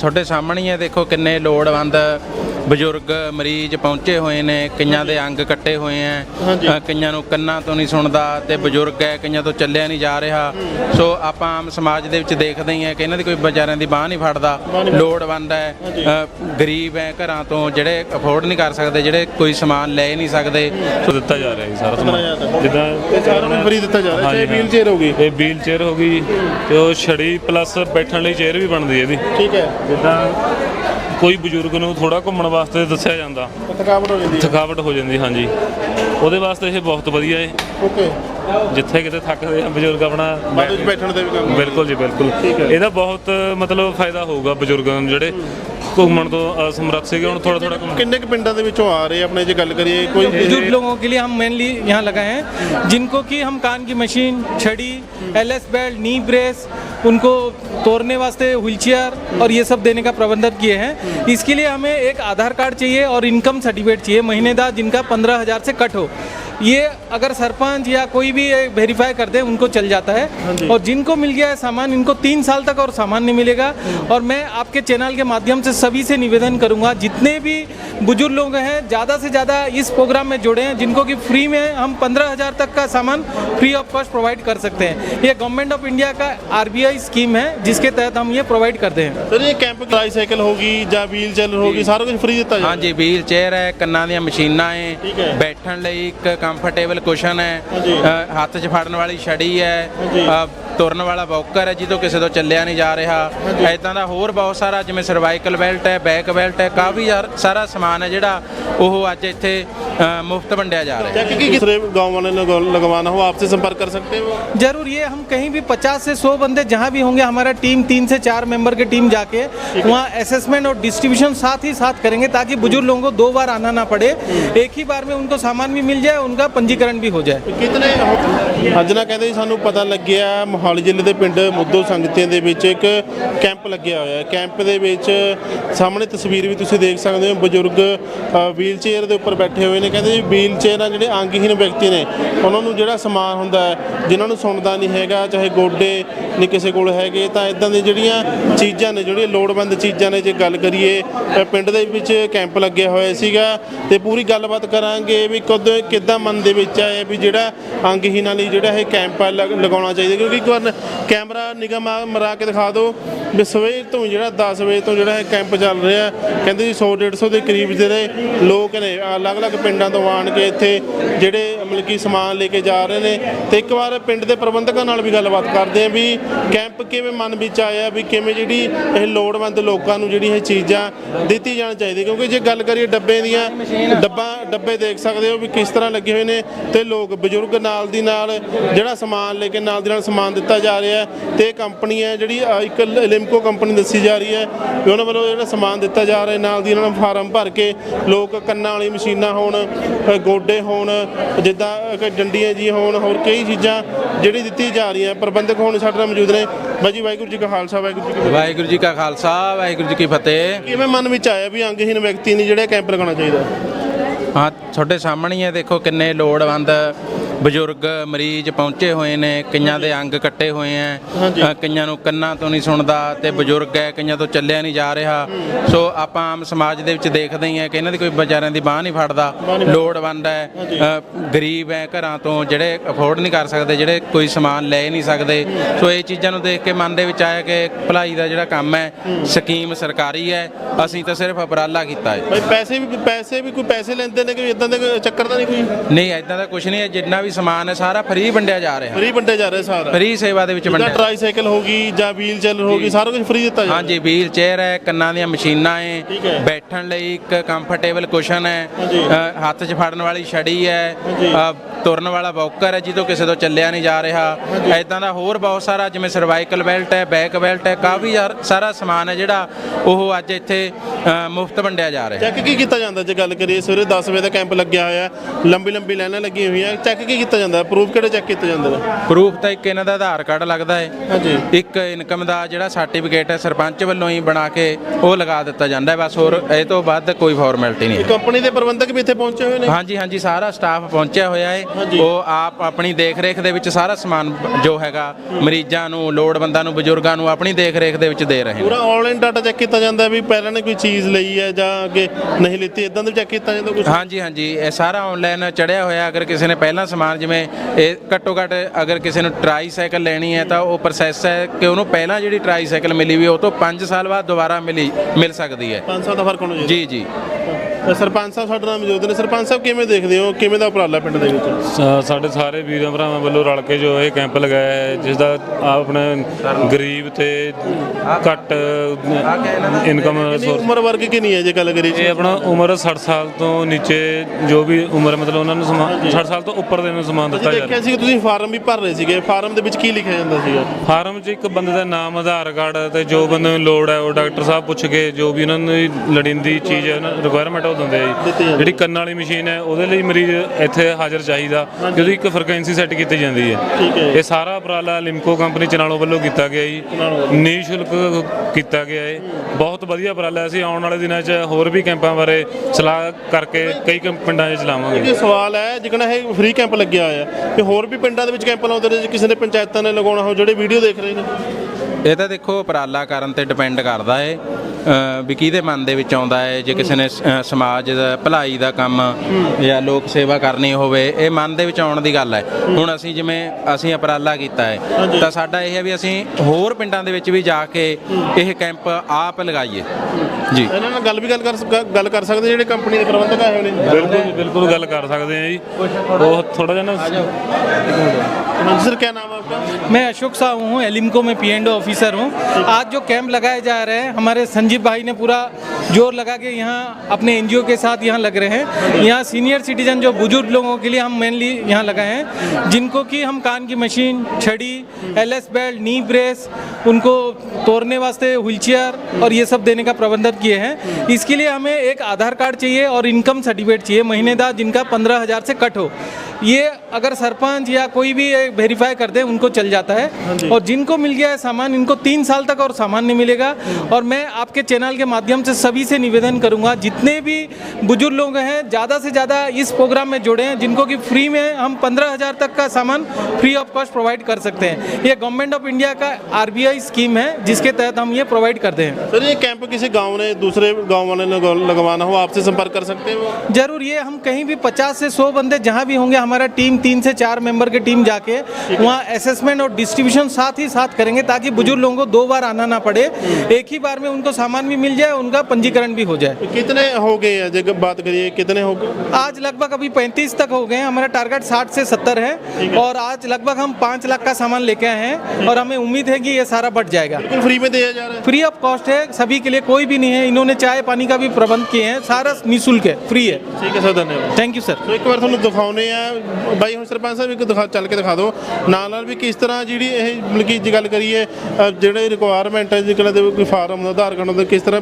ਤੁਹਾਡੇ ਸਾਹਮਣੇ ਹੀ ਹੈ ਦੇਖੋ ਕਿੰਨੇ ਲੋੜਵੰਦ ਬਜ਼ੁਰਗ ਮਰੀਜ਼ ਪਹੁੰਚੇ ਹੋਏ ਨੇ ਕਈਆਂ ਦੇ ਅੰਗ ਕੱਟੇ ਹੋਏ। ਅ, ਕਈਆਂ ਨੂੰ ਕੰਨਾਂ ਤੋਂ ਨਹੀਂ ਸੁਣਦਾ ਤੇ ਬਜ਼ੁਰਗ ਹੈ ਕਈਆਂ ਤੋਂ ਚੱਲਿਆ ਨਹੀਂ ਜਾ ਰਿਹਾ। ਸੋ ਆਪਾਂ ਆਮ ਸਮਾਜ ਦੇ ਵਿੱਚ ਦੇਖਦੇ ਹੀ ਆ ਕਿ ਇਹਨਾਂ ਦੀ ਕੋਈ ਵਿਚਾਰਿਆਂ ਦੀ ਬਾਹ ਨਹੀਂ ਫੜਦਾ ਲੋੜਵੰਦ ਹੈ ਗਰੀਬ ਹੈ ਘਰਾਂ ਤੋਂ ਜਿਹੜੇ ਅਫੋਰਡ ਨਹੀਂ ਕਰ ਸਕਦੇ ਜਿਹੜੇ ਕੋਈ ਸਮਾਨ ਲੈ ਨਹੀਂ ਸਕਦੇ। ਸੋ ਦਿੱਤਾ ਜਾ ਰਿਹਾ ਜੀ ਸਾਰਾ ਸਮਾਨ। ਜਾਂਦਾ। ਇਹ ਸਾਰਾ ਨੂੰ ਫ੍ਰੀ ਦਿੱਤਾ ਜਾ ਰਿਹਾ। ਹਾਂਜੀ, ਵੀਲ ਚੇਅਰ ਹੋਗੀ ਇਹ ਵੀਲ ਚੇਅਰ ਹੋ ਗਈ ਤੇ ਉਹ ਛੜੀ ਪਲੱਸ ਬੈਠਣ ਲਈ ਚੇਅਰ ਵੀ ਬਣਦੀ ਹੈ ਇਹਦੀ। ਠੀਕ ਹੈ। ਜਿੱਦਾਂ ਕੋਈ ਬਜ਼ੁਰਗ ਨੂੰ ਥੋੜਾ ਘੁੰਮਣ ਵਾਸਤੇ ਦੱਸਿਆ ਜਾਂਦਾ ਥਕਾਵਟ ਹੋ ਜਾਂਦੀ ਹੈ ਥਕਾਵਟ ਹੋ ਜਾਂਦੀ ਹਾਂਜੀ ਉਹਦੇ ਵਾਸਤੇ ਇਹ ਬਹੁਤ ਵਧੀਆ ਹੈ ਓਕੇ ਜਿੱਥੇ ਕਿਤੇ ਥੱਕਦੇ ਆ ਬਜ਼ੁਰਗ ਆਪਣਾ ਬਾਅਦ ਵਿੱਚ ਬੈਠਣ ਦੇ ਵੀ ਕੰਮ ਬਿਲਕੁਲ ਜੀ ਬਿਲਕੁਲ ਠੀਕ ਹੈ। ਇਹਦਾ ਬਹੁਤ ਮਤਲਬ ਫਾਇਦਾ ਹੋਊਗਾ ਬਜ਼ੁਰਗਾਂ ਨੂੰ ਜਿਹੜੇ ਘੁੰਮਣ ਤੋਂ ਅਸਮਰੱਥ ਸੀਗੇ ਹੁਣ ਥੋੜਾ ਥੋੜਾ ਘੁੰਮ ਕਿੰਨੇ ਕੁ ਪਿੰਡਾਂ ਦੇ ਵਿੱਚੋਂ ਆ ਰਹੇ ਆਪਣੇ ਜੇ ਗੱਲ ਕਰੀਏ ਕੋਈ बुजुर्ग लोगों के लिए हम मेनली यहाँ लगाए हैं जिनको कि हम कान की मशीन छड़ी L S belt knee brace उनको तोड़ने वास्ते व्हील चेयर और ये सब देने का प्रबंधन किए हैं। इसके लिए हमें एक आधार कार्ड चाहिए और इनकम सर्टिफिकेट चाहिए महीनेदार जिनका पंद्रह हज़ार से कट हो। ये अगर सरपंच या कोई भी वेरीफाई कर दे उनको चल जाता है। और जिनको मिल गया है सामान इनको तीन साल तक और सामान नहीं मिलेगा। और मैं आपके चैनल के माध्यम से सभी से निवेदन करूँगा जितने भी बुजुर्ग लोग हैं ज़्यादा से ज़्यादा इस प्रोग्राम में जुड़े हैं जिनको कि फ्री में हम पंद्रह हज़ार तक का सामान फ्री ऑफ कॉस्ट प्रोवाइड कर सकते हैं ये गवर्नमेंट ऑफ इंडिया का आरबीआई स्कीम है जिसके तहत हम ये प्रोवाइड करते हैं ਸਰ ਇਹ ਕੈਂਪ ਟ੍ਰਾਈਸਾਈਕਲ ਹੋਗੀ ਜਾਂ ਵੀਲ ਚੇਅਰ ਹੋਗੀ ਸਾਰਾ ਕੁਝ ਫ੍ਰੀ ਦਿੱਤਾ ਜਾ ਰਿਹਾ ਹਾਂਜੀ ਵੀਲ ਚੇਅਰ ਹੈ ਕੰਨਾਂ ਦੀਆਂ ਮਸ਼ੀਨਾਂ ਠੀਕ ਹੈ ਹੈ। ਬੈਠਣ ਲਈ ਇੱਕ ਕੰਫਰਟੇਬਲ ਕੁਸ਼ਨ ਹੈ ਹਾਂਜੀ। ਅ, ਹੱਥ 'ਚ ਫੜਨ ਵਾਲੀ ਛੜੀ ਹੈ ਹਾਂਜੀ। ਅ, ਤੁਰਨ ਵਾਲਾ ਵੌਕਰ ਹੈ ਜਿਹਦੋਂ ਕਿਸੇ ਤੋਂ ਚੱਲਿਆ ਨਹੀਂ ਜਾ ਰਿਹਾ ਐਦਾਂ ਦਾ ਹੋਰ ਬਹੁਤ ਸਾਰਾ ਜਿਵੇਂ ਸਰਵਾਈਕਲ ਬੈਲਟ ਹੈ ਬੈਕ ਬੈਲਟ ਹੈ ਕਾਫੀ ਯਾਰ ਸਾਰਾ ਸਮਾਨ ਹੈ ਜਿਹੜਾ ਉਹ ਅੱਜ ਇੱਥੇ ਮੁਫਤ ਵੰਡਿਆ ਜਾ ਰਿਹਾ ਹੈ क्या कि दूसरे गांव वाले ने लगवाना हो आपसे संपर्क कर सकते हो जरूर ये हम कहीं भी 50 से 100 बंदे जहां भी होंगे हमारा टीम तीन से चार मेंबर की टीम जाके वहाँ असेसमेंट और डिस्ट्रीब्यूशन साथ ही साथ करेंगे ताकि बुजुर्ग लोगों को दो बार आना ना पड़े एक ही बार में उनको सामान भी मिल जाए उनका पंजीकरण भी हो जाए ਕਿਤਨੇ ਅੱਜ ਨਾ ਕਹਿੰਦੇ ਜੀ ਸਾਨੂੰ ਪਤਾ ਲੱਗਿਆ ਮੋਹਾਲੀ ਜ਼ਿਲ੍ਹੇ ਦੇ ਪਿੰਡ ਮੁੱਦੋ ਸੰਗਤੀਆਂ ਦੇ ਵਿੱਚ ਇੱਕ ਕੈਂਪ ਲੱਗਿਆ ਹੋਇਆ ਹੈ। ਕੈਂਪ ਦੇ ਵਿੱਚ ਸਾਹਮਣੇ ਤਸਵੀਰ ਵੀ ਤੁਸੀਂ ਦੇਖ ਸਕਦੇ ਹੋ। ਬਜ਼ੁਰਗ ਵੀਲ ਚੇਅਰ ਦੇ ਉੱਪਰ ਬੈਠੇ ਹੋਏ ਨੇ। ਕਹਿੰਦੇ ਜੀ ਵੀਲ ਚੇਅਰ ਆ ਜਿਹੜੇ ਅੰਗਹੀਨ ਵਿਅਕਤੀ ਨੇ, ਉਹਨਾਂ ਨੂੰ ਜਿਹੜਾ ਸਮਾਨ ਹੁੰਦਾ ਹੈ, ਜਿਨ੍ਹਾਂ ਨੂੰ ਸੁਣਦਾ ਨਹੀਂ ਹੈਗਾ, ਚਾਹੇ ਗੋਡੇ ਨਹੀਂ ਕਿਸੇ ਕੋਲ ਹੈਗੇ, ਤਾਂ ਇਦਾਂ ਦੀ ਜਿਹੜੀਆਂ ਚੀਜ਼ਾਂ ਨੇ, ਜਿਹੜੀਆਂ ਲੋੜਵੰਦ ਚੀਜ਼ਾਂ ਨੇ, ਜੇ ਗੱਲ ਕਰੀਏ ਪਿੰਡ ਦੇ ਵਿੱਚ ਕੈਂਪ ਲੱਗਿਆ ਹੋਇਆ ਸੀਗਾ। ਤੇ ਪੂਰੀ ਗੱਲਬਾਤ ਕਰਾਂਗੇ ਵੀ ਕਦੋਂ, ਕਿੱਦਾਂ ਮਨ ਦੇ ਵਿੱਚ ਆਇਆ ਵੀ ਜਿਹੜਾ ਅੰਗਹੀਨਾਂ ਲਈ ਜਿਹੜਾ ਇਹ ਕੈਂਪ ਆ ਲਗਾਉਣਾ ਚਾਹੀਦਾ, ਕਿਉਂਕਿ ਇੱਕ ਵਾਰ ਕੈਮਰਾ ਨਿਗਮ ਮਾ- ਮਰਾ ਕੇ ਦਿਖਾ ਦਿਓ ਵੀ ਸਵੇਰ ਤੋਂ ਜਿਹੜਾ 10 ਵਜੇ ਤੋਂ ਜਿਹੜਾ ਇਹ ਕੈਂਪ ਚੱਲ ਰਿਹਾ, ਕਹਿੰਦੇ ਜੀ 100 150 ਦੇ ਕਰੀਬ ਜਿਹੜੇ ਲੋਕ ਨੇ, ਅਲੱਗ-ਅਲੱਗ ਪਿੰਡਾਂ ਤੋਂ ਆਣ ਕੇ ਇੱਥੇ ਜਿਹੜੇ ਮਤਲਬ ਕਿ ਸਮਾਨ ਲੈ ਕੇ ਜਾ ਰਹੇ ਨੇ। ਤੇ ਇੱਕ ਵਾਰ ਪਿੰਡ ਦੇ ਪ੍ਰਬੰਧਕਾਂ ਨਾਲ ਵੀ ਗੱਲਬਾਤ ਕਰਦੇ ਆ ਵੀ ਕੈਂਪ ਕਿਵੇਂ ਮਨ ਵਿੱਚ ਆਇਆ, ਵੀ ਕਿਵੇਂ ਜਿਹੜੀ ਇਹ ਲੋੜਵੰਦ ਲੋਕਾਂ ਨੂੰ ਜਿਹੜੀ ਇਹ ਚੀਜ਼ਾਂ ਦਿੱਤੀ ਜਾਣੀ ਚਾਹੀਦੀ, ਕਿਉਂਕਿ ਜੇ ਗੱਲ ਕਰੀਏ ਡੱਬੇ ਦੀਆਂ, ਡੱਬਾ, ਡੱਬੇ ਦੇਖ ਸਕਦੇ ਹੋ ਵੀ ਕਿਸ ਤਰ੍ਹਾਂ ਲੱਗੇ ਹੋਏ ਨੇ, ਤੇ ਲੋਕ ਬਜ਼ੁਰਗ ਨਾਲ ਦੀ ਨਾਲ ਜਿਹੜਾ ਸਮਾਨ ਲੈ ਕੇ ਨਾਲ ਦੀ ਨਾਲ ਸਮਾਨ ਦਿੱਤਾ ਜਾ ਰਿਹਾ ਹੈ ਤੇ ਇਹ ਕੰਪਨੀ ਹੈ ਜਿਹੜੀ ਇੱਕ ਲਿਮਕੋ ਕੰਪਨੀ ਦੱਸੀ ਜਾ ਰਹੀ ਹੈ। ਵੀ ਉਹਨਾਂ ਵੱਲੋਂ ਜਿਹੜਾ ਸਮਾਨ ਦਿੱਤਾ ਜਾ ਰਿਹਾ ਨਾਲ ਦੀ ਨਾਲ ਫਾਰਮ ਭਰ ਕੇ ਲੋਕ ਕੰਨਾਂ ਵਾਲੀ ਮਸ਼ੀਨਾਂ ਹੋਣ ਗੋਡੇ ਹੋਣ ਜਿੱਦਾਂ ਡੰਡੀਆਂ ਜੀ ਹੋਣ ਹੋਰ ਕਈ ਚੀਜ਼ਾਂ ਜਿਹੜੀ ਦਿੱਤੀ ਜਾ ਰਹੀਆਂ ਪ੍ਰਬੰਧਕ ਹੋਣ ਸਾਡੇ ਨਾਲ ਮੌਜੂਦ ਨੇ। ਬਾਜੀ ਵਾਹਿਗੁਰੂ ਜੀ ਕਾ ਖਾਲਸਾ ਵਾਹਿਗੁਰੂ ਜੀ ਕੀ ਫਤਿਹ। ਵਾਹਿਗੁਰੂ ਜੀ ਕਾ ਖਾਲਸਾ ਵਾਹਿਗੁਰੂ ਜੀ ਕੀ ਫਤਿਹ। ਕਿਵੇਂ ਮਨ ਵਿੱਚ ਆਇਆ ਵੀ ਅੰਗਹੀਨ ਵਿਅਕਤੀ ਨੇ ਜਿਹੜਾ ਕੈਂਪ ਲਗਾਉਣਾ ਚਾਹੀਦਾ? ਹਾਂ ਤੁਹਾਡੇ ਸਾਹਮਣੇ ਹੀ ਹੈ ਦੇਖੋ ਕਿੰਨੇ ਲੋੜਵੰਦ ਬਜ਼ੁਰਗ ਮਰੀਜ਼ ਪਹੁੰਚੇ ਹੋਏ ਨੇ ਕਈਆਂ ਦੇ ਅੰਗ ਕੱਟੇ ਹੋਏ। ਅ, ਕਈਆਂ ਨੂੰ ਕੰਨਾਂ ਤੋਂ ਨਹੀਂ ਸੁਣਦਾ ਤੇ ਬਜ਼ੁਰਗ ਹੈ ਕਈਆਂ ਤੋਂ ਚੱਲਿਆ ਨਹੀਂ ਜਾ ਰਿਹਾ। ਸੋ ਆਪਾਂ ਆਮ ਸਮਾਜ ਦੇ ਵਿੱਚ ਦੇਖਦੇ ਹੀ ਆ ਕਿ ਇਹਨਾਂ ਦੀ ਕੋਈ ਵਿਚਾਰਿਆਂ ਦੀ ਬਾਹ ਨਹੀਂ ਫੜਦਾ ਲੋੜਵੰਦ ਹੈ ਗਰੀਬ ਹੈ ਘਰਾਂ ਤੋਂ ਜਿਹੜੇ ਅਫੋਰਡ ਨਹੀਂ ਕਰ ਸਕਦੇ ਜਿਹੜੇ ਕੋਈ ਸਮਾਨ ਲੈ ਨਹੀਂ ਸਕਦੇ। ਸੋ ਇਹ ਚੀਜ਼ਾਂ ਨੂੰ ਦੇਖ ਕੇ ਮਨ ਦੇ ਵਿੱਚ ਆਇਆ ਕਿ ਭਲਾਈ ਦਾ ਜਿਹੜਾ ਕੰਮ ਹੈ। ਸਕੀਮ ਸਰਕਾਰੀ ਹੈ ਅਸੀਂ ਤਾਂ ਸਿਰਫ ਉਪਰਾਲਾ ਕੀਤਾ ਹੈ ਪੈਸੇ ਵੀ ਪੈਸੇ ਵੀ ਕੋਈ ਪੈਸੇ ਲੈਂਦੇ ਨੇ ਕੋਈ ਇਦਾਂ ਦੇ ਚੱਕਰ ਤਾਂ ਨਹੀਂ ਕੋਈ? ਨਹੀਂ ਐਦਾਂ ਦਾ ਕੁਝ ਨਹੀਂ ਹੈ ਜਿੰਨਾ ਵੀ ਸਮਾਨ ਹੈ ਸਾਰਾ ਫ੍ਰੀ ਵੰਡਿਆ ਜਾ ਰਿਹਾ। ਫ੍ਰੀ ਵੰਡੇ ਜਾ ਰਹੇ ਸਾਰਾ। ਫ੍ਰੀ ਸੇਵਾ ਦੇ ਵਿੱਚ ਜਿੱਦਾਂ ਵੰਡਿਆ। ਟ੍ਰਾਈਸਾਈਕਲ ਹੋਗੀ ਜਾਂ ਵੀਲ ਚੇਅਰ ਹੋਗੀ ਸਾਰਾ ਕੁਝ ਫ੍ਰੀ ਦਿੱਤਾ ਜਾ ਹਾਂਜੀ ਵੀਲ ਚੇਅਰ ਹੈ ਕੰਨਾਂ ਦੀਆਂ ਮਸ਼ੀਨਾਂ ਠੀਕ ਹੈ। ਹੈ। ਬੈਠਣ ਲਈ ਇੱਕ ਕੰਫਰਟੇਬਲ ਕੁਸ਼ਨ ਹੈ ਹਾਂਜੀ। ਅ, ਹੱਥ 'ਚ ਫੜਨ ਵਾਲੀ ਛੜੀ ਹੈ ਹਾਂਜੀ। ਅ, ਤੁਰਨ ਵਾਲਾ ਵੌਕਰ ਹੈ ਜਿਹਦੋਂ ਕਿਸੇ ਤੋਂ ਚੱਲਿਆ ਨਹੀਂ ਜਾ ਰਿਹਾ। ਐਦਾਂ ਦਾ ਹੋਰ ਬਹੁਤ ਸਾਰਾ ਜਿਵੇਂ ਸਰਵਾਈਕਲ ਬੈਲਟ ਹੈ ਬੈਕ ਬੈਲਟ ਹੈ ਕਾਫੀ ਯਾਰ ਸਾਰਾ ਸਮਾਨ ਹੈ ਜਿਹੜਾ ਉਹ ਅੱਜ ਇੱਥੇ ਮੁਫਤ ਵੰਡਿਆ ਜਾ ਰਿਹਾ। ਚੈੱਕ ਕੀ ਕੀਤਾ ਜਾਂਦਾ ਜੇ ਗੱਲ ਕਰੀਏ ਸਵੇਰੇ 10 ਵਜੇ ਦਾ ਕੈਂਪ ਲੱਗਿਆ ਹੋਇਆ ਲੰਬੀ ਲੰਬੀ ਲਾਈਨਾਂ ਲੱਗੀਆਂ ਹੋਈਆਂ ਚੈੱਕ ਕੀ ਕੀਤਾ ਜਾਂਦਾ ਪ੍ਰੂਫ ਕਿਹੜੇ ਚੈੱਕ ਕੀਤੇ ਜਾਂਦੇ ਨੇ? ਪ੍ਰੂਫ ਤਾਂ ਇੱਕ ਇਹਨਾਂ ਦਾ ਆਧਾਰ ਕਾਰਡ ਲੱਗਦਾ ਹੈ। ਹਾਂਜੀ। ਇੱਕ ਇਨਕਮ ਦਾ ਜਿਹੜਾ ਸਰਟੀਫਿਕੇਟ ਹੈ ਸਰਪੰਚ ਵੱਲੋਂ ਹੀ ਬਣਾ ਕੇ ਉਹ ਲਗਾ ਦਿੱਤਾ ਜਾਂਦਾ ਹੈ। ਬਸ ਹੋਰ ਇਹ ਤੋਂ ਵੱਧ ਕੋਈ ਫਾਰਮੈਲਿਟੀ ਨਹੀਂ ਹੈ। ਕੰਪਨੀ ਦੇ ਪ੍ਰਬੰਧਕ ਵੀ ਇੱਥੇ ਪਹੁੰਚੇ ਹੋਏ ਨੇ? ਹਾਂਜੀ ਹਾਂਜੀ ਸਾਰਾ ਸਟਾਫ ਪਹੁੰਚਿਆ ਹੋਇਆ ਹੈ। ਉਹ ਆਪ ਆਪਣੀ ਦੇਖ-ਰੇਖ ਦੇ ਵਿੱਚ ਸਾਰਾ ਸਮਾਨ ਜੋ ਹੈਗਾ ਮਰੀਜ਼ਾਂ ਨੂੰ ਲੋੜਵੰਦਾਂ ਨੂੰ ਬਜ਼ੁਰਗਾਂ ਨੂੰ ਆਪਣੀ ਦੇਖ-ਰੇਖ ਦੇ ਵਿੱਚ ਦੇ ਰਹੇ ਨੇ। ਪੂਰਾ ਆਨਲਾਈਨ ਡਾਟਾ ਚੈੱਕ ਕੀਤਾ ਜਾਂਦਾ ਵੀ ਪਹਿਲਾਂ ਨੇ ਕੋਈ ਚੀਜ਼ ਲਈ ਹੈ ਜਾਂ ਅੱਗੇ ਨਹੀਂ ਲਿੱਤੀ ਇਦਾਂ ਦਾ ਚੈੱਕ ਕੀਤਾ ਜਾਂਦਾ ਕੁਝ ਹਾਂਜੀ ਹਾਂਜੀ ਇਹ ਸਾਰਾ ਆਨਲਾਈਨ ਚੜਿਆ ਹੋਇਆ ਅਗਰ ਕਿਸੇ ਨੇ ਪਹਿਲਾਂ ਸਮਾਨ ਜਿਵੇਂ ਇਹ ਘੱਟੋ ਘੱਟ ਅਗਰ ਕਿਸੇ ਨੂੰ ਟਰਾਈਸਾਈਕਲ ਲੈਣੀ ਹੈ ਤਾਂ ਉਹ ਪ੍ਰੋਸੈਸ ਹੈ ਕਿ ਉਹਨੂੰ ਪਹਿਲਾਂ ਜਿਹੜੀ ਟਰਾਈਸਾਈਕਲ ਮਿਲੀ ਵੀ ਉਹ ਤੋਂ 5 ਸਾਲ ਬਾਅਦ ਦੁਬਾਰਾ ਮਿਲੀ ਮਿਲ ਸਕਦੀ ਹੈ। 5 ਸਾਲ ਦਾ ਫ਼ਰਕ ਹੋਣਾ ਜੀ ਜੀ। ਸਰਪੰਚ ਸਾਹਿਬ ਸਾਡੇ ਨਾਲ ਮੌਜੂਦ ਨੇ। ਸਰਪੰਚ ਸਾਹਿਬ ਕਿਵੇਂ ਦੇਖਦੇ ਹੋ? ਕਿਵੇਂ ਦਾ ਉਪਰਾਲਾ ਪਿੰਡ ਦੇ ਵਿੱਚ? ਸਾ- ਸਾਡੇ ਸਾਰੇ ਵੀਰਾਂ ਭਰਾਵਾਂ ਵੱਲੋਂ ਰਲ ਕੇ ਜੋ ਇਹ ਕੈਂਪ ਲਗਾਇਆ ਹੈ ਜਿਸ ਦਾ ਆਪਣੇ ਗਰੀਬ ਤੇ ਘੱਟ ਇਨਕਮ ਸੋਰਸ ਉਮਰ ਵਰਗ ਕਿੰਨੀ ਹੈ ਜੇ ਗੱਲ ਕਰੀਏ? ਇਹ ਆਪਣਾ ਉਮਰ 60 ਸਾਲ ਤੋਂ ਨੀਚੇ ਜੋ ਵੀ ਉਮਰ ਮਤਲਬ ਉਹਨਾਂ ਨੂੰ ਸਮਾਨ 60 ਸਾਲ ਤੋਂ ਉੱਪਰ ਦੇ ਨੂੰ ਸਮਾਨ ਦਿੱਤਾ ਜਾ ਰਿਹਾ। ਦੇਖਿਆ ਸੀ ਕਿ ਤੁਸੀਂ ਫਾਰਮ ਵੀ ਭਰ ਰਹੇ ਸੀਗੇ। ਫਾਰਮ ਦੇ ਵਿੱਚ ਕੀ ਲਿਖਿਆ ਜਾਂਦਾ ਸੀਗਾ? ਫਾਰਮ 'ਚ ਇੱਕ ਬੰਦੇ ਦਾ ਨਾਮ ਆਧਾਰ ਕਾਰਡ ਤੇ ਜੋ ਬੰਦੇ ਨੂੰ ਲੋੜ ਹੈ ਉਹ ਡਾਕਟਰ ਸਾਹਿਬ ਪੁੱਛ ਕੇ ਜੋ ਵੀ ਉਹਨਾਂ ਨੂੰ ਲੋੜੀਂਦੀ ਚੀਜ਼ ਹੈ ਰਿਕੁਆਇਰਮੈਂਟ ਉਹ ਦਿੰਦੇ ਆ ਜੀ। ਜਿਹੜੀ ਕੰਨ ਵਾਲੀ ਮਸ਼ੀਨ ਹੈ ਉਹਦੇ ਲਈ ਮਰੀਜ਼ ਇੱਥੇ ਹਾਜ਼ਰ ਚਾਹੀਦਾ ਜਿਹਦੀ ਇੱਕ ਫ੍ਰੀਕੁਐਂਸੀ ਸੈੱਟ ਕੀਤੀ ਜਾਂਦੀ ਹੈ। ਇਹ ਸਾਰਾ ਉਪਰਾਲਾ ਲਿਮਕੋ ਕੰਪਨੀ ਚਨਾਲੋ ਵੱਲੋਂ ਕੀਤਾ ਗਿਆ ਜੀ। ਨਿਸ਼ੁਲਕ ਕੀਤਾ ਗਿਆ ਹੈ ਬਹੁਤ ਵਧੀਆ ਉਪਰਾਲਾ। ਅਸੀਂ ਆਉਣ ਵਾਲੇ ਦਿਨਾਂ 'ਚ ਹੋਰ ਵੀ ਕੈਂਪਾਂ ਬਾਰੇ ਸਲਾਹ ਕਰਕੇ ਕਈ ਪਿੰਡਾਂ 'ਚ ਚਲਾਵਾਂਗੇ। ਇਹ ਸਵਾਲ ਹੈ ਜਿਕਣਾ ਇਹ ਫ੍ਰੀ ਕੈਂਪ ਲੱਗਿਆ ਹੋਇਆ ਤੇ ਹੋਰ ਵੀ ਪਿੰਡਾਂ ਦੇ ਵਿੱਚ ਕੈਂਪ ਲਾਉਂਦੇ ਨੇ ਜੇ ਕਿਸੇ ਨੇ ਪੰਚਾਇਤਾਂ ਨੇ ਲਗਾਉਣਾ ਹੋ ਜਿਹੜੇ ਵੀਡੀਓ ਦੇਖ ਰਹੇ ਨੇ? ਇਹ ਤਾਂ ਦੇਖੋ ਉਪਰਾਲਾ ਕਰਨ ਤੇ ਡਿਪੈਂਡ ਕਰਦਾ ਹੈ ਅ, ਵੀ ਕਿਹਦੇ ਮਨ ਦੇ ਵਿੱਚ ਆਉਂਦਾ ਹੈ ਜੇ ਕਿਸੇ ਨੇ ਸ- ਸਮਾਜ ਦਾ ਭਲਾਈ ਦਾ ਕੰਮ ਜਾਂ ਲੋਕ ਸੇਵਾ ਕਰਨੀ ਹੋਵੇ ਇਹ ਮਨ ਦੇ ਵਿੱਚ ਆਉਣ ਦੀ ਗੱਲ ਹੈ ਹੁਣ ਅਸੀਂ ਜਿਵੇਂ ਅਸੀਂ ਉਪਰਾਲਾ ਕੀਤਾ ਹੈ ਤਾਂ ਸਾਡਾ ਇਹ ਹੈ ਵੀ ਅਸੀਂ ਹੋਰ ਪਿੰਡਾਂ ਦੇ ਵਿੱਚ ਵੀ ਜਾ ਕੇ ਇਹ ਕੈਂਪ ਆਪ ਲਗਾਈਏ। ਜੀ ਇਹਨਾਂ ਨਾਲ ਗੱਲ ਵੀ ਗੱਲ ਕਰ ਸਕ- ਗੱਲ ਕਰ ਸਕਦੇ ਜਿਹੜੇ ਕੰਪਨੀ ਦੇ ਪ੍ਰਬੰਧਕ ਆਏ ਹੋਏ ਨੇ ਬਿਲਕੁਲ ਜੀ, ਬਿਲਕੁਲ ਗੱਲ ਕਰ ਸਕਦੇ ਆ ਜੀ ਉਹ ਥੋੜਾ ਜਿਹਾ ਨਾ ਹਾਂਜੀ ਸਰ ਕੀ ਨਾਮ ਹੈ ਆਪਕਾ मैं अशोक साहू हूँ एलिमको में पी एंड ऑफिसर हूँ आज जो कैंप लगाए जा रहे हैं हमारे संजीव भाई ने पूरा ज़ोर लगा के यहाँ अपने एनजीओ के साथ यहाँ लग रहे हैं। यहाँ सीनियर सिटीजन जो बुज़ुर्ग लोगों के लिए हम मेनली यहाँ लगाए हैं, जिनको कि हम कान की मशीन, छड़ी L S belt knee brace उनको तोड़ने वास्ते व्हीलचेयर और ये सब देने का प्रबंधन किए हैं। इसके लिए हमें एक आधार कार्ड चाहिए और इनकम सर्टिफिकेट चाहिए। महीने महीनेदार जिनका पंद्रह हज़ार से कट हो ये अगर सरपंच या कोई भी वेरीफाई कर दे उनको चल जाता है। और जिनको मिल गया है सामान इनको तीन साल तक और सामान नहीं मिलेगा। और मैं आपके चैनल के माध्यम से सभी से निवेदन करूँगा जितने भी बुज़ुर्ग लोग हैं ज़्यादा से ज़्यादा इस प्रोग्राम में जुड़े हैं जिनको कि फ्री में हम पंद्रह हज़ार तक का सामान फ्री ऑफ़ कॉस्ट प्रोवाइड कर सकते हैं। ये गवर्नमेंट ऑफ़ इंडिया का आरबीआई स्कीम है जिसके तहत हम ये प्रोवाइड करते हैं। सर ये कैंप किसी गाँव ने दूसरे गाँव वाले ने लगवाना हो आपसे संपर्क कर सकते हैं ज़रूर ये हम कहीं भी 50 से सौ बंदे जहाँ भी होंगे हमारा टीम तीन से चार मेंबर की टीम जाके वहाँ असेसमेंट और डिस्ट्रीब्यूशन साथ ही साथ करेंगे ताकि बुजुर्ग लोगों को दो बार आना ना पड़े एक ही बार में उनको सामान भी मिल जाए उनका पंजीकरण भी हो जाए कितने हो गए हैं जब बात करिए कितने हो गए आज लगभग अभी 35 तक हो गए हैं हमारा टारगेट 60 से 70 है और आज लगभग हम पाँच लाख का सामान लेके आए हैं और हमें उम्मीद है कि ये सारा बढ़ जाएगा बिल्कुल फ्री में दिया जा रहा है फ्री ऑफ कॉस्ट है सभी के लिए कोई भी नहीं है इन्होंने चाय पानी का भी प्रबंध किए हैं सारा निःशुल्क है फ्री है ठीक है सर धन्यवाद थैंक यू सर ਸੋ ਇੱਕ ਵਾਰ ਤੁਹਾਨੂੰ ਦਿਖਾਉਨੇ ਆ ਬਾਈ ਹੁਣ ਸਰਪੰਚ ਸਾਹਿਬ ਇੱਕ ਦਿਖਾ ਚੱਲ ਕੇ ਦਿਖਾ ਦਿਓ। ਨਾਲ ਨਾਲ ਵੀ ਕਿਸ ਤਰ੍ਹਾਂ ਜਿਹੜੀ ਇਹ ਮਤਲਬ ਕਿ ਜੇ ਗੱਲ ਕਰੀਏ ਅ, ਜਿਹੜੇ ਰਿਕੁਆਇਰਮੈਂਟ ਹੈ ਜਿਹੜਾ ਦੇ ਕੋਈ ਫਾਰਮ ਦਾ ਆਧਾਰ ਕਾਰਡ ਦਾ ਕਿਸ ਤਰ੍ਹਾਂ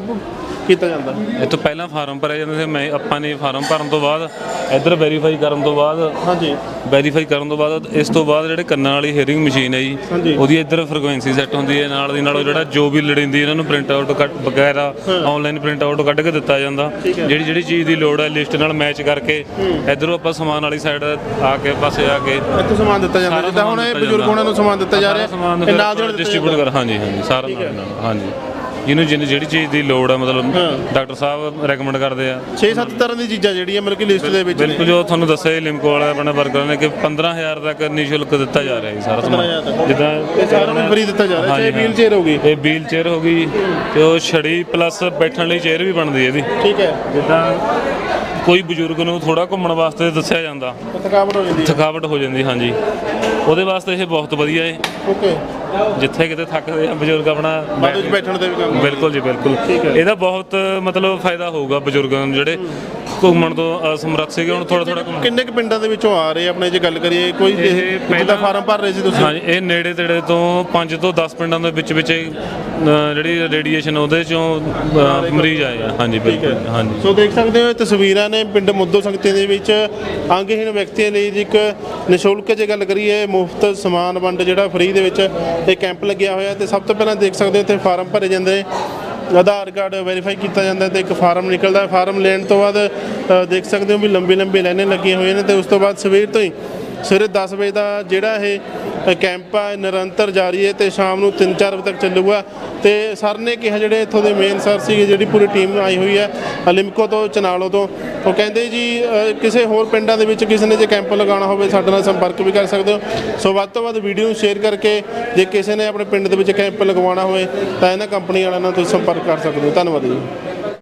ਕੀਤਾ ਜਾਂਦਾ? ਇਹ ਤੋਂ ਪਹਿਲਾਂ ਫਾਰਮ ਭਰਿਆ ਜਾਂਦਾ ਸੀ ਮੈਂ ਆਪਾਂ ਨੇ ਫਾਰਮ ਭਰਨ ਤੋਂ ਬਾਅਦ ਇੱਧਰ ਵੈਰੀਫਾਈ ਕਰਨ ਤੋਂ ਬਾਅਦ ਹਾਂਜੀ। ਵੈਰੀਫਾਈ ਕਰਨ ਤੋਂ ਬਾਅਦ ਇਸ ਤੋਂ ਬਾਅਦ ਜਿਹੜੇ ਕੰਨਾਂ ਵਾਲੀ ਹੀਅਰਿੰਗ ਮਸ਼ੀਨ ਹੈ। ਜੀ ਉਹਦੀ ਇੱਧਰ ਫ੍ਰੀਕੁਐਂਸੀ ਸੈੱਟ ਹੁੰਦੀ ਹੈ ਨਾਲ ਦੀ ਨਾਲ ਜਿਹੜਾ ਜੋ ਵੀ ਲੋੜੀਂਦੀ ਇਹਨਾਂ ਨੂੰ ਪ੍ਰਿੰਟ ਆਊਟ ਕੱਟ ਵਗੈਰਾ ਆਨਲਾਈਨ ਪ੍ਰਿੰਟ ਆਊਟ ਕੱਢ ਕੇ ਦਿੱਤਾ ਜਾਂਦਾ। ਜਿਹੜੀ ਜਿਹੜੀ ਚੀਜ਼ ਦੀ ਲੋੜ ਹੈ ਲਿਸਟ ਨਾਲ ਮੈਚ ਕਰਕੇ ਇੱਧਰੋਂ ਆਪਾਂ ਸਮਾਨ ਵਾਲੀ ਸਾਈਡ ਆ ਕੇ ਪਾਸੇ ਆ ਕੇ ਇੱਥੋਂ ਸਮਾਨ ਦਿੱਤਾ ਜਾਂਦਾ ਜਿੱਦਾਂ ਹੁਣ ਇਹ ਬਜ਼ੁਰਗ। ਉਹਨਾਂ ਨੂੰ ਸਮਾਨ ਦਿੱਤਾ ਜਾ ਰਿਹਾ ਨਾਲ ਨਾਲ ਡਿਸਟ੍ਰੀਬਿਊਟ। ਕਰ ਹਾਂਜੀ ਹਾਂਜੀ ਸਾਰਾ ਨਾਲ, ਹਾਂਜੀ। ਜਿਹਨੂੰ ਜਿਹਨੂੰ ਜਿਹੜੀ ਚੀਜ਼ ਦੀ ਲੋੜ ਹੈ ਮਤਲਬ ਡਾਕਟਰ ਸਾਹਿਬ ਰეკਮੈਂਡ ਕਰਦੇ ਆ। 6-7 ਤਰ੍ਹਾਂ ਦੀ ਚੀਜ਼ਾਂ ਜਿਹੜੀਆਂ ਮਤਲਬ ਕਿ ਲਿਸਟ ਦੇ ਵਿੱਚ ਬਿਲਕੁਲ ਜੋ ਤੁਹਾਨੂੰ ਦੱਸਿਆ ਜੀ ਲਿਮਕੋ ਵਾਲੇ ਆਪਣੇ ਵਰਕਰਾਂ ਨੇ ਕਿ 15000 ਤੱਕ ਨਿਸ਼ੁਲਕ ਦਿੱਤਾ ਜਾ ਰਿਹਾ ਜੀ ਸਾਰਾ 15,000 ਤੱਕ। ਸਮਾਨ ਜਿੱਦਾਂ ਇਹ ਸਾਰਿਆਂ ਨੂੰ ਫ੍ਰੀ ਦਿੱਤਾ ਜਾ ਰਿਹਾ। ਹਾਂਜੀ, ਵੀਲ ਚੇਅਰ ਹੋ ਗਈ। ਇਹ ਵੀਲ ਚੇਅਰ ਹੋ ਗਈ ਤੇ ਉਹ ਛੜੀ ਪਲੱਸ ਬੈਠਣ ਲਈ ਚੇਅਰ ਵੀ ਬਣਦੀ ਹੈ ਇਹਦੀ। ਠੀਕ ਹੈ। ਜਿੱਦਾਂ ਕੋਈ ਬਜ਼ੁਰਗ ਨੂੰ ਥੋੜਾ ਘੁੰਮਣ ਵਾਸਤੇ ਦੱਸਿਆ ਜਾਂਦਾ। ਥਕਾਵਟ ਹੋ ਜਾਂਦੀ ਹੈ। ਥਕਾਵਟ ਹੋ ਜਾਂਦੀ ਹਾਂਜੀ। ਉਹਦੇ ਵਾਸਤੇ ਇਹ ਬਹੁਤ ਵਧੀਆ ਹੈ ਓਕੇ। ਜਿੱਥੇ ਕਿਤੇ ਥੱਕਦੇ ਆ ਬਜ਼ੁਰਗ ਆਪਣਾ ਬਾਅਦ ਵਿੱਚ ਬੈਠਣ ਦੇ ਵੀ ਕੰਮ ਬਿਲਕੁਲ ਜੀ ਬਿਲਕੁਲ। ਇਹਦਾ ਬਹੁਤ ਮਤਲਬ ਫਾਇਦਾ ਹੋਊਗਾ ਬਜ਼ੁਰਗਾਂ ਨੂੰ ਜਿਹੜੇ ਘੁੰਮਣ ਤੋਂ ਅਸਮਰੱਥ ਸੀਗੇ ਹੁਣ ਥੋੜਾ ਥੋੜਾ ਕਿੰਨੇ ਕੁ ਪਿੰਡਾਂ ਦੇ ਵਿੱਚੋਂ ਆ ਰਹੇ ਆਪਣੇ ਜੇ ਗੱਲ ਕਰੀਏ ਕੋਈ ਇਹ ਪਹਿਲਾਂ- ਫਾਰਮ ਭਰ ਰਹੇ ਸੀ ਤੁਸੀਂ? ਹਾਂਜੀ ਇਹ ਨੇੜੇ ਤੇੜੇ ਤੋਂ 5 ਤੋਂ 10 ਪਿੰਡਾਂ ਦੇ ਵਿੱਚ ਵਿੱਚ ਜਿਹੜੀ ਰੇਡੀਏਸ਼ਨ ਉਹਦੇ ਚੋਂ ਮਰੀਜ਼ ਆਏ ਆ। ਹਾਂਜੀ ਬਿਲਕੁਲ ਹਾਂਜੀ। ਸੋ ਦੇਖ ਸਕਦੇ ਹੋ ਇਹ ਤਸਵੀਰਾਂ ਨੇ ਪਿੰਡ ਮੁੱਦੋ ਸੰਗਤੀ ਦੇ ਵਿੱਚ ਅੰਗਹੀਣ ਵਿਅਕਤੀਆਂ ਲਈ ਇੱਕ ਨਿਸ਼ੁਲਕ ਜੇ ਗੱਲ ਕਰੀਏ ਮੁਫਤ ਸਮਾਨ ਵੰਡ ਜਿਹੜਾ ਫ੍ਰੀ ਦੇ ਵਿੱਚ ਇਹ ਕੈਂਪ ਲੱਗਿਆ ਹੋਇਆ ਤੇ ਸਭ ਤੋਂ ਪਹਿਲਾਂ ਦੇਖ ਸਕਦੇ ਹੋ ਇੱਥੇ ਫਾਰਮ ਭਰੇ ਜਾਂਦੇ ਨੇ। ਆਧਾਰ ਕਾਰਡ ਵੈਰੀਫਾਈ ਕੀਤਾ ਜਾਂਦਾ ਤੇ ਇੱਕ ਫਾਰਮ ਨਿਕਲਦਾ ਫਾਰਮ ਲੈਣ ਤੋਂ ਬਾਅਦ ਦੇਖ ਸਕਦੇ ਹੋ ਵੀ ਲੰਬੀ ਲੰਬੀ ਲਾਈਨਾਂ ਲੱਗੀਆਂ ਹੋਈਆਂ ਨੇ ਤੇ ਉਸ ਤੋਂ ਬਾਅਦ ਸਵੇਰ ਤੋਂ ਹੀ, ਸਵੇਰੇ 10 ਵਜੇ ਦਾ ਜਿਹੜਾ ਇਹ ਕੈਂਪ ਆ ਇਹ ਨਿਰੰਤਰ ਜਾਰੀ ਹੈ ਤੇ ਸ਼ਾਮ ਨੂੰ 3-4 ਵਜੇ ਤੱਕ ਚੱਲੂਗਾ। ਤੇ ਸਰ ਨੇ ਕਿਹਾ ਜਿਹੜੇ ਇੱਥੋਂ ਦੇ ਮੇਨ ਸਰ ਸੀਗੇ, ਜਿਹੜੀ ਪੂਰੀ ਟੀਮ ਆਈ ਹੋਈ ਹੈ ਲਿਮਕੋ ਤੋਂ, ਚਨਾਲੋ ਤੋਂ। ਉਹ ਕਹਿੰਦੇ ਜੀ ਕਿਸੇ ਹੋਰ ਪਿੰਡਾਂ ਦੇ ਵਿੱਚ ਕਿਸੇ ਨੇ ਜੇ ਕੈਂਪ ਲਗਾਉਣਾ ਹੋਵੇ, ਸਾਡੇ ਨਾਲ ਸੰਪਰਕ ਵੀ ਕਰ ਸਕਦੇ ਹੋ। ਸੋ ਵੱਧ ਤੋਂ ਵੱਧ ਵੀਡੀਓ ਨੂੰ ਸ਼ੇਅਰ ਕਰਕੇ ਜੇ ਕਿਸੇ ਨੇ ਆਪਣੇ ਪਿੰਡ ਦੇ ਵਿੱਚ ਕੈਂਪ ਲਗਵਾਉਣਾ ਹੋਵੇ, ਤਾਂ ਇਹਨਾਂ ਕੰਪਨੀ ਵਾਲਿਆਂ ਨਾਲ ਤੁਸੀਂ ਸੰਪਰਕ ਕਰ ਸਕਦੇ ਹੋ। ਧੰਨਵਾਦ ਜੀ।